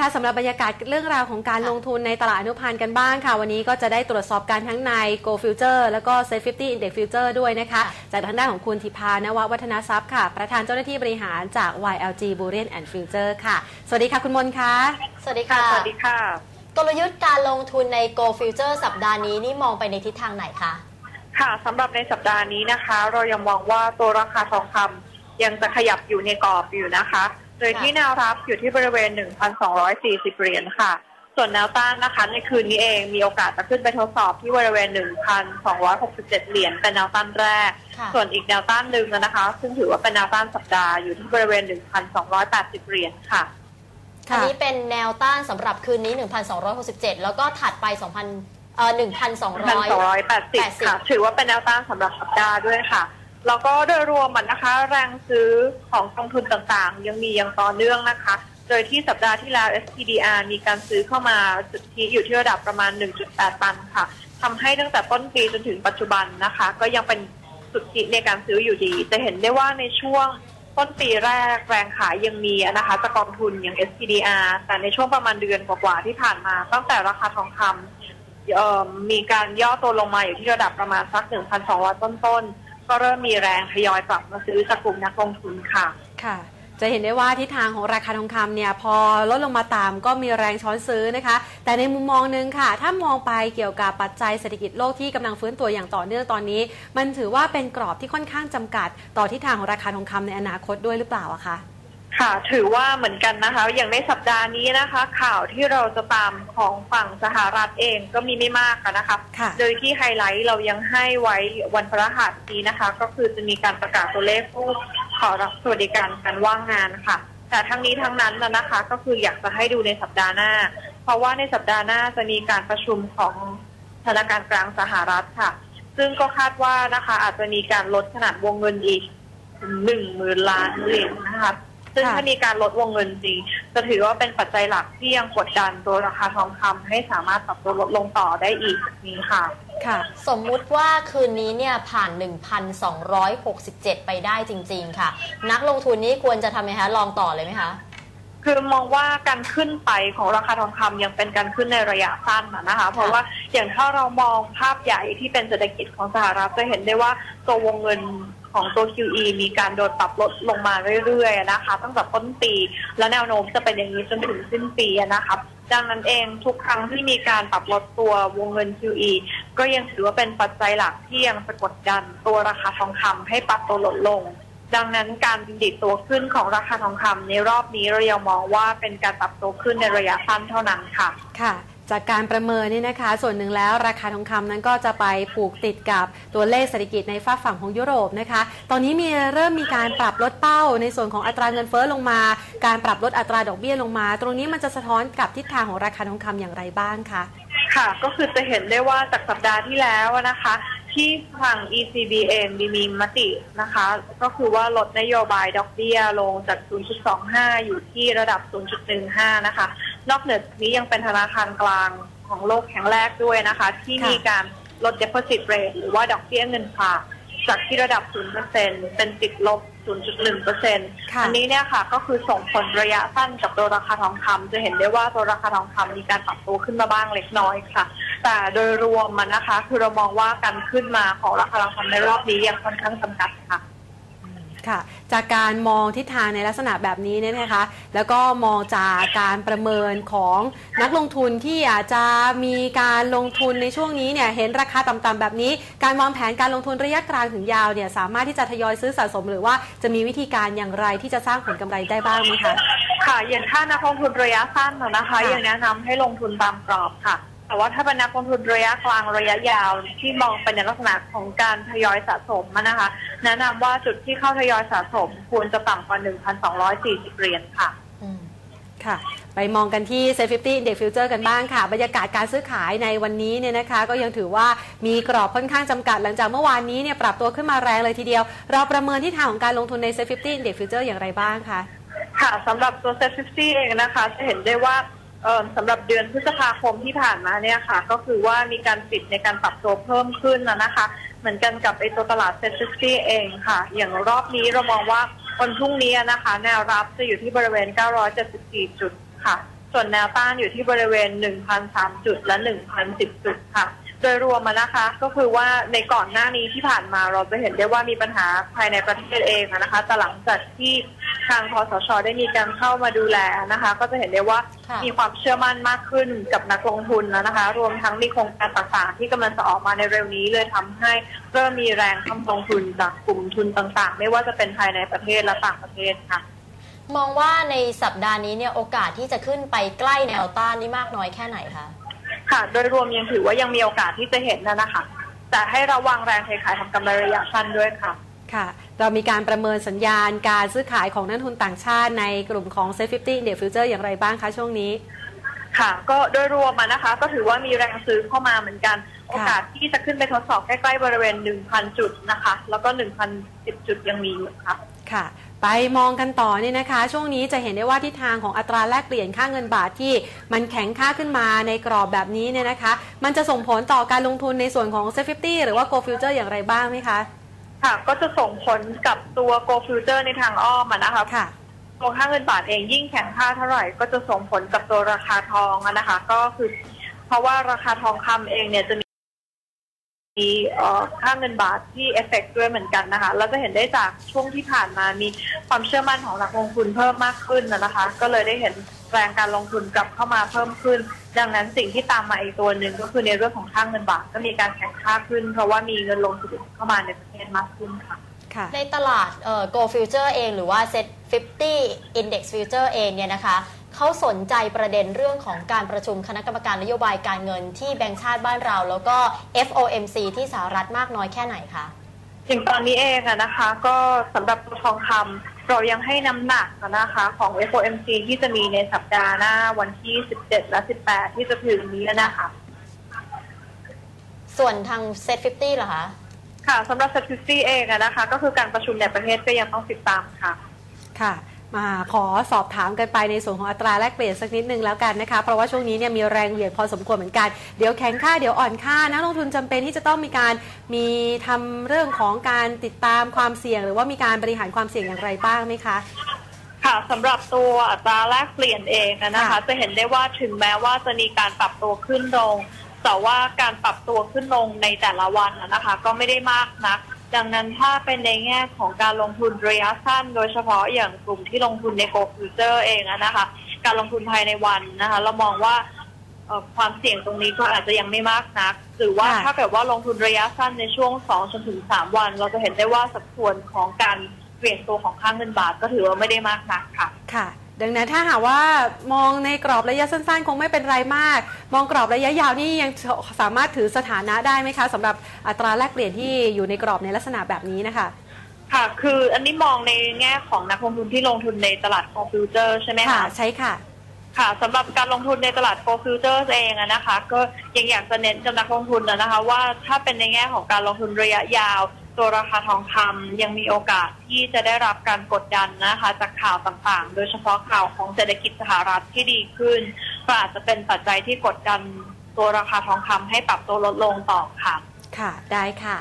ค่ะสำหรับบรรยากาศเรื่องราวของการลงทุนในตลาดอนุพันธ์กันบ้างค่ะ วันนี้ก็จะได้ตรวจสอบการทั้งใน Go Future แล้วก็ Safe 50 Index Future ด้วยนะคะ จากทางด้านของคุณธิพานววัฒนทรัพย์ค่ะ ประธานเจ้าหน้าที่บริหารจาก YLG Bullion and Future ค่ะ สวัสดีค่ะคุณมนคะสวัสดีค่ะค่ะ สวัสดีค่ะ กลยุทธ์การลงทุนใน Go Future สัปดาห์นี้นี่มองไปในทิศทางไหนคะ ค่ะสำหรับในสัปดาห์นี้นะคะ เรายังมองว่าตัวราคาทองคำยังจะขยับอยู่ในกรอบอยู่นะคะ โดยที่แนวรับอยู่ที่บริเวณ 1,240 เหรียญค่ะ ส่วนแนวต้านนะคะ ในคืนนี้เองมีโอกาสจะขึ้นไปทดสอบที่บริเวณ 1,267 เหรียญเป็นแนวต้านแรกค่ะส่วนอีกแนวต้านหนึ่งนะคะ ซึ่งถือว่าเป็นแนวต้านสัปดาห์อยู่ที่บริเวณ 1,280 เหรียญค่ะอันนี้เป็นแนวต้านสำหรับคืนนี้ 1,267 แล้วก็ถัดไป 2,000เอ่อ1,200 1,280ค่ะ ถือว่าเป็นแนวต้านสำหรับสัปดาห์ด้วยค่ะ แล้วก็โดยรวมนะคะ แรงซื้อของกองทุนต่างๆ ยังมีอย่างต่อเนื่องนะคะ โดยที่สัปดาห์ที่แล้ว SPDR มีการซื้อเข้ามาสุทธิอยู่ที่ระดับประมาณ 1.8 ตันค่ะทำให้ตั้งแต่ต้นปีจนถึงปัจจุบันนะคะ ก็ยังเป็นสุทธิในการซื้ออยู่ดี จะเห็นได้ว่าในช่วงต้นปีแรกแรงขายยังมีนะคะจากกองทุนอย่าง SPDR แต่ในช่วงประมาณเดือนกว่าๆที่ผ่านมา ตั้งแต่ราคาทองคำมีการย่อตัวลงมาอยู่ที่ระดับประมาณสัก 1,200 ต้นๆ ก็เริ่มมีแรงทยอยกลับมาซื้อจากกลุ่มนักลงทุนค่ะ ค่ะ จะเห็นได้ว่าทิศทางของราคาทองคำเนี่ยพอลดลงมาตามก็มีแรงช้อนซื้อนะคะ แต่ในมุมมองหนึงค่ะ ถ้ามองไปเกี่ยวกับปัจจัยเศรษฐกิจโลกที่กำลังฟื้นตัวอย่างต่อเนื่องตอนนี้ มันถือว่าเป็นกรอบที่ค่อนข้างจำกัด ต่อทิศทางของราคาทองคำในอนาคตด้วยหรือเปล่าอะคะ ค่ะ ถือว่าเหมือนกันนะคะ อย่างในสัปดาห์นี้นะคะ ข่าวที่เราจะตามของฝั่งสหรัฐเองก็มีไม่มากอะนะคะค่ะโดยที่ไฮไลท์เรายังให้ไว้วันพฤหัสนี้นะคะ ก็คือจะมีการประกาศตัวเลขผู้ขอรับสวัสดิการการว่างงานค่ะ แต่ทั้งนี้ทั้งนั้นนะนะคะก็คืออยากจะให้ดูในสัปดาห์หน้า เพราะว่าในสัปดาห์หน้าจะมีการประชุมของธนาคารกลางสหรัฐค่ะ ซึ่งก็คาดว่านะคะ อาจจะมีการลดขนาดวงเงินอีกหนึ่งหมื่นล้านเหรียญนะคะ ซึ่งค่ะถ้ามีการลดวงเงินจริง จะถือว่าเป็นปัจจัยหลักที่ยังกดดันตัวราคาทองคำให้สามารถปรับตัวลดลงต่อได้อีกนี้ค่ะ ค่ะ สมมุติว่าคืนนี้เนี่ยผ่าน 1,267 ไปได้จริง ๆ ค่ะ นักลงทุนนี้ควรจะทำไงคะ ลองต่อเลยไหมคะ คือมองว่าการขึ้นไปของราคาทองคำยังเป็นการขึ้นในระยะสั้นน่ะนะคะ เพราะว่าอย่างถ้าเรามองภาพใหญ่ที่เป็นเศรษฐกิจของสหรัฐจะเห็นได้ว่าตัววงเงินของตัว QE มีการโดนปรับลดลงมาเรื่อยๆนะคะ ตั้งแต่ต้นปี และแนวโน้มจะเป็นอย่างนี้จนถึงสิ้นปีนะคะดังนั้นเองทุกครั้งที่มีการปรับลดตัววงเงิน QE ก็ยังถือว่าเป็นปัจจัยหลักที่ยังสะกดดันตัวราคาทองคำให้ปรับตัวลดลง ดังนั้นการดิดตัวขึ้นของราคาทองคำในรอบนี้เรายังมองว่าเป็นการปรับตัวขึ้นในระยะสั้นเท่านั้นค่ะค่ะจากการประเมินนี่นะคะ ส่วนหนึ่งแล้วราคาทองคำนั้นก็จะไปผูกติดกับตัวเลขเศรษฐกิจในฝากฝั่งของยุโรปนะคะ ตอนนี้มีเริ่มมีการปรับลดเป้า ในส่วนของอัตราเงินเฟ้อลงมา การปรับลดอัตราดอกเบี้ยลงมา ตรงนี้มันจะสะท้อนกับทิศทางของราคาทองคำอย่างไรบ้างคะค่ะก็คือจะเห็นได้ว่าจากสัปดาห์ที่แล้วนะคะ ที่ทาง ECB เองมีมีมตินะคะ ก็คือว่าลดนโยบายดอกเบี้ยลงจาก 0.25 อยู่ที่ระดับ 0.15 นะคะ นอกเหนือจากนี้ยังเป็นธนาคารกลางของโลกแห่งแรกด้วยนะคะ ที่มีการลด deposit rate หรือว่าดอกเบี้ยเงินฝากจากที่ระดับ 0%เป็นติดลบ 0.1%ค่ะอันนี้เนี่ยค่ะก็คือส่งผลระยะสั้นกับตัวราคาทองคำจะเห็นได้ว่าตัวราคาทองคำมีการปรับตัวขึ้นมาบ้างเล็กน้อยค่ะ แต่โดยรวมมันนะคะ คือเรามองว่าการขึ้นมาของราคาทองคำในรอบนี้ยังค่อนข้างจำกัดค่ะค่ะ จากการมองทิศทางในลักษณะแบบนี้เนี่ยนะคะ แล้วก็มองจากการประเมินของนักลงทุนที่อาจจะมีการลงทุนในช่วงนี้เนี่ยเห็นราคาต่ำๆแบบนี้ การวางแผนการลงทุนระยะกลางถึงยาวเนี่ยสามารถที่จะทยอยซื้อสะสม หรือว่าจะมีวิธีการอย่างไรที่จะสร้างผลกำไรได้บ้างไหมคะค่ะอย่างถ้านักลงทุนระยะสั้นน่ะนะคะค่ะยังแนะนำให้ลงทุนตามกรอบค่ะ แต่ว่าถ้าเป็นนักลงทุนระยะกลางระยะยาวที่มองเป็นในลักษณะของการทยอยสะสมอะนะคะ แนะนำว่าจุดที่เข้าทยอยสะสมควรจะต่ำกว่า 1,240 เหรียญค่ะอืมค่ะ ไปมองกันที่ s a f e 50 Index Future กันบ้างค่ะ บรรยากาศการซื้อขายในวันนี้เนี่ยนะคะ ก็ยังถือว่ามีกรอบค่อนข้างจำกัดหลังจากเมื่อวานนี้เนี่ยปรับตัวขึ้นมาแรงเลยทีเดียว เราประเมินที่ทางของการลงทุนใน s a f e 50 Index Future อย่างไรบ้างคะค่ะสำหรับตัวเซ็ต50เองนะคะ จะเห็นได้ว่า เอ่อสำหรับเดือนพฤษภาคมที่ผ่านมาเนี่ยค่ะ ก็คือว่ามีการปิดในการปรับตัวเพิ่มขึ้นนะนะคะ เหมือนกันกับไอตัวตลาดเซ็ต50เองค่ะ อย่างรอบนี้เรามองว่าวันพรุ่งนี้นะคะ แนวรับจะอยู่ที่บริเวณ 974 จุดค่ะ ส่วนแนวต้านอยู่ที่บริเวณ 1,003 จุดและ 1,010 จุดค่ะ โดยรวมมานะคะ ก็คือว่าในก่อนหน้านี้ที่ผ่านมาเราจะเห็นได้ว่ามีปัญหาภายในประเทศเองอะนะคะแต่หลังจากที่ทางคอสชได้มีการเข้ามาดูแลนะคะ ก็จะเห็นได้ว่าค่ะมีความเชื่อมั่นมากขึ้นกับนักลงทุนแล้วนะคะ รวมทั้งมีโครงการต่างๆ ที่กำลังจะออกมาในเร็วนี้เลยทำให้เริ่มมีแรงทำลงทุนจากกลุ่มทุนต่างๆ ไม่ว่าจะเป็นภายในประเทศและต่างประเทศค่ะ มองว่าในสัปดาห์นี้เนี่ยโอกาสที่จะขึ้นไปใกล้แนวต้านนี่มากน้อยแค่ไหนคะ ค่ะ โดยรวมยังถือว่ายังมีโอกาสที่จะเห็นนะนะคะ แต่ให้ระวังแรงเทขายทำกำไรระยะสั้นด้วยค่ะค่ะ เรามีการประเมินสัญญาณการซื้อขายของนักลงทุนต่างชาติในกลุ่มของ Set 50 Index Future อย่างไรบ้างคะช่วงนี้ ค่ะ ก็โดยรวมอะนะคะ ก็ถือว่ามีแรงซื้อเข้ามาเหมือนกัน โอกาสที่จะขึ้นไปทดสอบใกล้ ๆ บริเวณ 1,000 จุดนะคะ แล้วก็ 1,010 จุดยังมีอยู่ค่ะ ค่ะ ไปมองกันต่อเนี่ยนะคะ ช่วงนี้จะเห็นได้ว่าทิศทางของอัตราแลกเปลี่ยนค่าเงินบาทที่มันแข็งค่าขึ้นมาในกรอบแบบนี้เนี่ยนะคะ มันจะส่งผลต่อการลงทุนในส่วนของ Set 50หรือว่า Go Future อย่างไรบ้างไหมคะ ค่ะ ก็จะส่งผลกับตัว Go Future ในทางอ้อมอะนะคะค่ะตัวค่าเงินบาทเองยิ่งแข็งค่าเท่าไหร่ ก็จะส่งผลกับตัวราคาทองอะนะคะ ก็คือ เพราะว่าราคาทองคำเองเนี่ยจะมีมีเอ่อ ค่าเงินบาทที่เอฟเฟกด้วยเหมือนกันนะคะ เราจะเห็นได้จากช่วงที่ผ่านมามีความเชื่อมั่นของนักลงทุนเพิ่มมากขึ้นนะนะคะ ก็เลยได้เห็นแรงการลงทุนกลับเข้ามาเพิ่มขึ้น ดังนั้นสิ่งที่ตามมาอีกตัวหนึ่งก็คือในเรื่องของค่าเงินบาทก็มีการแข่งค่าขึ้น เพราะว่ามีเงินลงทุนเข้ามาในประเทศมากขึ้นค่ะค่ะในตลาดเอ่อ Go Future เอง หรือว่า Set 50 Index Future เองเนี่ยนะคะ เขาสนใจประเด็นเรื่องของการประชุมคณะกรรมการนโยบายการเงินที่แบงก์ชาติบ้านเรา แล้วก็ FOMC ที่สหรัฐมากน้อยแค่ไหนคะอย่างตอนนี้เองอะนะคะ ก็สำหรับตัวทองคำเรายังให้น้ำหนักอะนะคะ ของ FOMC ที่จะมีในสัปดาห์หน้าวันที่ 17 และ 18 ที่จะถึงนี้นะคะ ส่วนทาง Set 50เหรอคะค่ะสำหรับ s t a t i s t เองอะนะคะ ก็คือการประชุมในประเทศก็ยังต้องติดตามค่ะ ค่ะ มาขอสอบถามกันไปในส่วนของอัตราแลกเปลี่ยนสักนิดนึงแล้วกันนะคะ เพราะว่าช่วงนี้เนี่ยมีแรงเหวี่ยงพอสมควรเหมือนกัน เดี๋ยวแข็งค่าเดี๋ยวอ่อนค่านักลงทุนจำเป็นที่จะต้องมีการมีทำเรื่องของการติดตามความเสี่ยง หรือว่ามีการบริหารความเสี่ยงอย่างไรบ้างไหมคะค่ะสำหรับตัวอัตราแลกเปลี่ยนเองนะคะ จะเห็นได้ว่าถึงแม้ว่าจะมีการปรับตัวขึ้นลงแต่ว่าการปรับตัวขึ้นลงในแต่ละวันนะคะ ก็ไม่ได้มากนัก ดังนั้นถ้าเป็นในแง่ของการลงทุนระยะสั้น โดยเฉพาะอย่างกลุ่มที่ลงทุนใน Go Future เองอะนะคะ การลงทุนภายในวันนะคะ เรามองว่าเอ่อความเสี่ยงตรงนี้ก็อาจจะยังไม่มากนัก หรือว่าค่ะถ้าเกิดว่าลงทุนระยะสั้นในช่วง2จนถึง3วัน เราจะเห็นได้ว่าสัดส่วนของการเปลี่ยนตัวของค่าเงินบาทก็ถือว่าไม่ได้มากนักค่ะ ค่ะ ดังนั้นถ้าหากว่ามองในกรอบระยะสั้น ๆ คงไม่เป็นไรมาก มองกรอบระยะยาวนี่ยังสามารถถือสถานะได้ไหมคะสำหรับอัตราแลกเปลี่ยนที่อยู่ในกรอบในลักษณะแบบนี้นะคะค่ะ คืออันนี้มองในแง่ของนักลงทุนที่ลงทุนในตลาดคอมพิวเตอร์ใช่ไหมค่ะคะใช่ค่ะ ค่ะสำหรับการลงทุนในตลาดคอมพิวเตอร์เองอะนะคะ ก็ยังอยากจะเน้นกับนักลงทุนนะนะคะ ว่าถ้าเป็นในแง่ของการลงทุนระยะยาว ตัวราคาทองคำยังมีโอกาสที่จะได้รับการกดดันนะคะ จากข่าวต่างๆ โดยเฉพาะข่าวของเศรษฐกิจสหรัฐที่ดีขึ้นก็อาจจะเป็นปัจจัยที่กดดันตัวราคาทองคำให้ปรับตัวลดลงต่อค่ะ ค่ะ ได้ค่ะ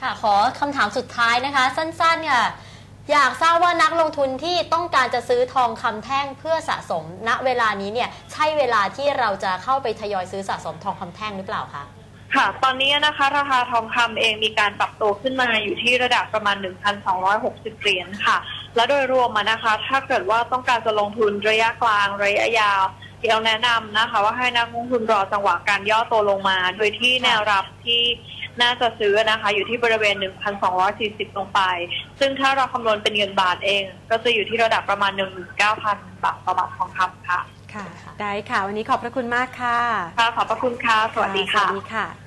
ค่ะ ขอคำถามสุดท้ายนะคะ สั้นๆ ค่ะ อยากทราบว่านักลงทุนที่ต้องการจะซื้อทองคำแท่งเพื่อสะสม ณ เวลานี้เนี่ย ใช่เวลาที่เราจะเข้าไปทยอยซื้อสะสมทองคำแท่งหรือเปล่าคะ ค่ะ ตอนนี้นะคะราคาทองคำเองมีการปรับตัวขึ้นมาอยู่ที่ระดับประมาณ 1,260 เหรียญค่ะ และโดยรวมมานะคะ ถ้าเกิดว่าต้องการจะลงทุนระยะกลางระยะยาวเดี๋ยวแนะนำนะคะ ว่าให้นักลงทุนรอจังหวะการย่อตัวลงมา โดยที่แนวรับที่น่าจะซื้อนะคะ อยู่ที่บริเวณ 1,240 ลงไป ซึ่งถ้าเราคำนวณเป็นเงินบาทเอง ก็จะอยู่ที่ระดับประมาณ 19,000 บาทต่อบาททองคำค่ะ ค่ะ ได้ค่ะ วันนี้ขอบพระคุณมากค่ะ ค่ะ ขอบพระคุณค่ะ สวัสดีค่ะ สวัสดีค่ะ